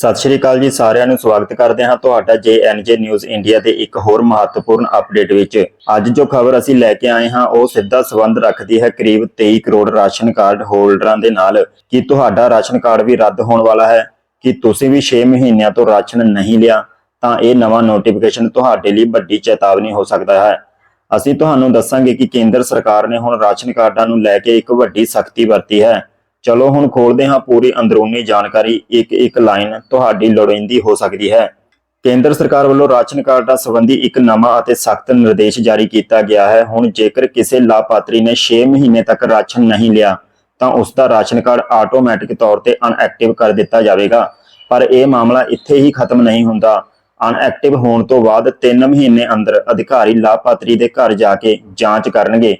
ਸਤਿ ਸ਼੍ਰੀ ਅਕਾਲ ਜੀ, ਸਾਰਿਆਂ ਨੂੰ ਸਵਾਗਤ ਕਰਦੇ ਹਾਂ ਤੁਹਾਡਾ JNJ ਨਿਊਜ਼ ਇੰਡੀਆ ਦੇ ਇੱਕ ਹੋਰ ਮਹੱਤਵਪੂਰਨ ਅਪਡੇਟ ਵਿੱਚ। ਅੱਜ ਜੋ ਖਬਰ ਅਸੀਂ ਲੈ ਕੇ ਆਏ ਹਾਂ, ਉਹ ਸਿੱਧਾ ਸੰਬੰਧ ਰੱਖਦੀ ਹੈ ਕਰੀਬ 23 ਕਰੋੜ ਰਾਸ਼ਨ ਕਾਰਡ ਹੋਲਡਰਾਂ ਦੇ ਨਾਲ। ਕਿ ਤੁਹਾਡਾ ਰਾਸ਼ਨ ਕਾਰਡ ਵੀ ਰੱਦ ਹੋਣ ਵਾਲਾ ਹੈ? ਕਿ ਤੁਸੀਂ ਵੀ 6 ਮਹੀਨਿਆਂ ਤੋਂ ਰਾਸ਼ਨ ਨਹੀਂ ਲਿਆ? ਤਾਂ ਇਹ ਨਵਾਂ ਨੋਟੀਫਿਕੇਸ਼ਨ ਤੁਹਾਡੇ ਲਈ ਵੱਡੀ ਚੇਤਾਵਨੀ ਹੋ ਸਕਦਾ ਹੈ। ਅਸੀਂ ਤੁਹਾਨੂੰ ਦੱਸਾਂਗੇ ਕਿ ਕੇਂਦਰ ਸਰਕਾਰ ਨੇ ਹੁਣ ਰਾਸ਼ਨ ਕਾਰਡਾਂ ਨੂੰ ਲੈ ਕੇ ਇੱਕ ਵੱਡੀ ਸਖਤੀ ਵਰਤੀ ਹੈ। ਚਲੋ ਹੁਣ ਖੋਲਦੇ ਹਾਂ ਪੂਰੀ ਅੰਦਰੂਨੀ ਜਾਣਕਾਰੀ, ਇੱਕ ਇੱਕ ਲਾਈਨ ਤੁਹਾਡੀ ਲੋੜੀਂਦੀ ਹੋ ਸਕਦੀ ਹੈ। ਕੇਂਦਰ ਸਰਕਾਰ ਵੱਲੋਂ ਰਾਸ਼ਨ ਕਾਰਡਾਂ ਸੰਬੰਧੀ ਇੱਕ ਨਵਾਂ ਅਤੇ ਸਖਤ ਨਿਰਦੇਸ਼ ਜਾਰੀ ਕੀਤਾ ਗਿਆ ਹੈ। ਹੁਣ ਜੇਕਰ ਕਿਸੇ ਲਾਭਪਾਤਰੀ ਨੇ 6 ਮਹੀਨੇ ਤੱਕ ਰਾਸ਼ਨ ਨਹੀਂ ਲਿਆ, ਤਾਂ ਉਸ ਦਾ ਰਾਸ਼ਨ ਕਾਰਡ ਆਟੋਮੈਟਿਕ ਤੌਰ ਤੇ ਅਨਐਕਟਿਵ ਕਰ ਦਿੱਤਾ ਜਾਵੇਗਾ। ਪਰ ਇਹ ਮਾਮਲਾ ਇੱਥੇ ਹੀ ਖਤਮ ਨਹੀਂ ਹੁੰਦਾ। ਅਨਐਕਟਿਵ ਹੋਣ ਤੋਂ ਬਾਅਦ 3 ਮਹੀਨੇ ਅੰਦਰ ਅਧਿਕਾਰੀ ਲਾਭਪਾਤਰੀ ਦੇ ਘਰ ਜਾ ਕੇ ਜਾਂਚ ਕਰਨਗੇ।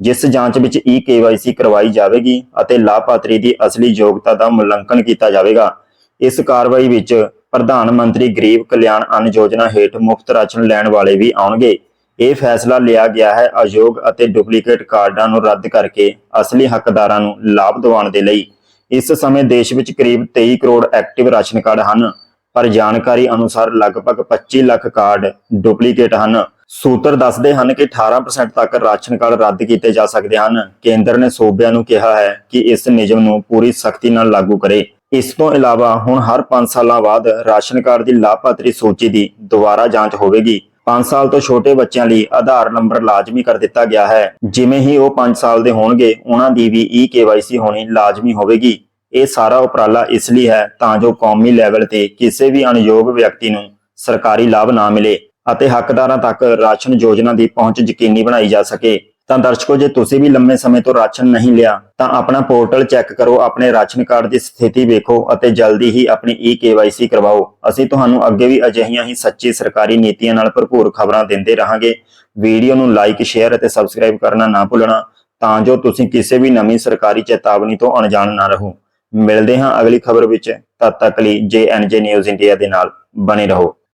ਜਿਸ ਜਾਂਚ ਵਿੱਚ ਈ KYC ਕਰਵਾਈ ਜਾਵੇਗੀ ਅਤੇ ਲਾਭਪਾਤਰੀ ਦੀ ਅਸਲੀ ਯੋਗਤਾ ਦਾ ਮੁਲਾਂਕਣ ਕੀਤਾ ਜਾਵੇਗਾ। ਇਸ ਕਾਰਵਾਈ ਵਿੱਚ ਪ੍ਰਧਾਨ ਮੰਤਰੀ ਗਰੀਬ ਕਲਿਆਣ ਅੰਨ ਯੋਜਨਾ ਹੇਠ ਮੁਫਤ ਰਾਸ਼ਨ ਲੈਣ ਵਾਲੇ ਵੀ ਆਉਣਗੇ। ਇਹ ਫੈਸਲਾ ਲਿਆ ਗਿਆ ਹੈ ਅਯੋਗ ਅਤੇ ਡੁਪਲੀਕੇਟ ਕਾਰਡਾਂ ਨੂੰ ਰੱਦ ਕਰਕੇ ਅਸਲੀ ਹੱਕਦਾਰਾਂ ਨੂੰ ਲਾਭ ਦਿਵਾਉਣ ਦੇ ਲਈ। ਇਸ ਸਮੇਂ ਦੇਸ਼ ਵਿੱਚ ਕਰੀਬ 23 ਕਰੋੜ ਐਕਟਿਵ ਰਾਸ਼ਨ ਕਾਰਡ ਹਨ। ਪਰ ਜਾਣਕਾਰੀ ਅਨੁਸਾਰ ਲਗਭਗ 25 ਲੱਖ ਕਾਰਡ ਡੁਪਲੀਕੇਟ ਹਨ। ਸੂਤਰ ਦੱਸਦੇ ਹਨ ਕਿ 18% ਤੱਕ ਰਾਸ਼ਨ ਕਾਰਡ ਰੱਦ ਕੀਤੇ ਜਾ ਸਕਦੇ ਹਨ। ਕੇਂਦਰ ਨੇ ਸੂਬਿਆਂ ਨੂੰ ਕਿਹਾ ਹੈ ਕਿ ਇਸ ਨਿਯਮ ਨੂੰ ਪੂਰੀ ਸਖਤੀ ਨਾਲ ਲਾਗੂ ਕਰੇ। ਇਸ ਤੋਂ ਇਲਾਵਾ ਹੁਣ ਹਰ 5 ਸਾਲਾਂ ਬਾਅਦ ਰਾਸ਼ਨ ਕਾਰਡ ਦੀ ਲਾਭਪਾਤਰੀ ਸੂਚੀ ਦੀ ਦੁਬਾਰਾ ਜਾਂਚ ਹੋਵੇਗੀ। 5 ਸਾਲ ਤੋਂ ਛੋਟੇ ਬੱਚਿਆਂ ਲਈ ਆਧਾਰ ਨੰਬਰ ਲਾਜ਼ਮੀ ਕਰ ਦਿੱਤਾ ਗਿਆ ਹੈ। ਜਿਵੇਂ ਹੀ ਉਹ 5 ਸਾਲ ਦੇ ਹੋਣਗੇ, ਉਹਨਾਂ ਦੀ ਵੀ ਈ KYC ਹੋਣੀ ਲਾਜ਼ਮੀ ਹੋਵੇਗੀ। ਇਹ ਸਾਰਾ ਉਪਰਾਲਾ ਇਸ ਲਈ ਹੈ ਤਾਂ ਜੋ ਕੌਮੀ ਲੈਵਲ ਤੇ ਕਿਸੇ ਵੀ ਅਨਯੋਗ ਵਿਅਕਤੀ ਨੂੰ ਸਰਕਾਰੀ ਲਾਭ ਨਾ ਮਿਲੇ। ਅਤੇ ਹੱਕਦਾਰਾਂ ਤੱਕ ਰਾਸ਼ਨ ਯੋਜਨਾ ਦੀ ਪਹੁੰਚ ਯਕੀਨੀ ਬਣਾਈ ਜਾ ਸਕੇ। ਤਾਂ ਦਰਸ਼ਕੋ, ਜੇ ਤੁਸੀਂ ਵੀ ਲੰਮੇ ਸਮੇਂ ਤੋਂ ਰਾਸ਼ਨ ਨਹੀਂ ਲਿਆ, ਤਾਂ ਆਪਣਾ ਪੋਰਟਲ ਚੈੱਕ ਕਰੋ, ਆਪਣੇ ਰਾਸ਼ਨ ਕਾਰਡ ਦੀ ਸਥਿਤੀ ਵੇਖੋ ਅਤੇ ਜਲਦੀ ਹੀ ਆਪਣੀ ਈ KYC ਕਰਵਾਓ। ਅਸੀਂ ਤੁਹਾਨੂੰ ਅੱਗੇ ਵੀ ਅਜਿਹੀਆਂ ਹੀ ਸੱਚੀ ਸਰਕਾਰੀ ਨੀਤੀਆਂ ਨਾਲ ਭਰਪੂਰ ਖਬਰਾਂ ਦਿੰਦੇ ਰਹਾਂਗੇ। ਵੀਡੀਓ ਨੂੰ ਲਾਈਕ, ਸ਼ੇਅਰ ਅਤੇ ਸਬਸਕ੍ਰਾਈਬ ਕਰਨਾ ਨਾ ਭੁੱਲਣਾ, ਤਾਂ ਜੋ ਤੁਸੀਂ ਕਿਸੇ ਵੀ ਨਵੀਂ ਸਰਕਾਰੀ ਚੇਤਾਵਨੀ ਤੋਂ ਅਣਜਾਣ ਨਾ ਰਹੋ। ਮਿਲਦੇ ਹਾਂ ਅਗਲੀ ਖਬਰ ਵਿੱਚ। ਤਦ ਤੱਕ ਲਈ JNJ ਨਿਊਜ਼ ਇੰਡੀਆ ਦੇ ਨਾਲ ਬਣੇ ਰਹੋ।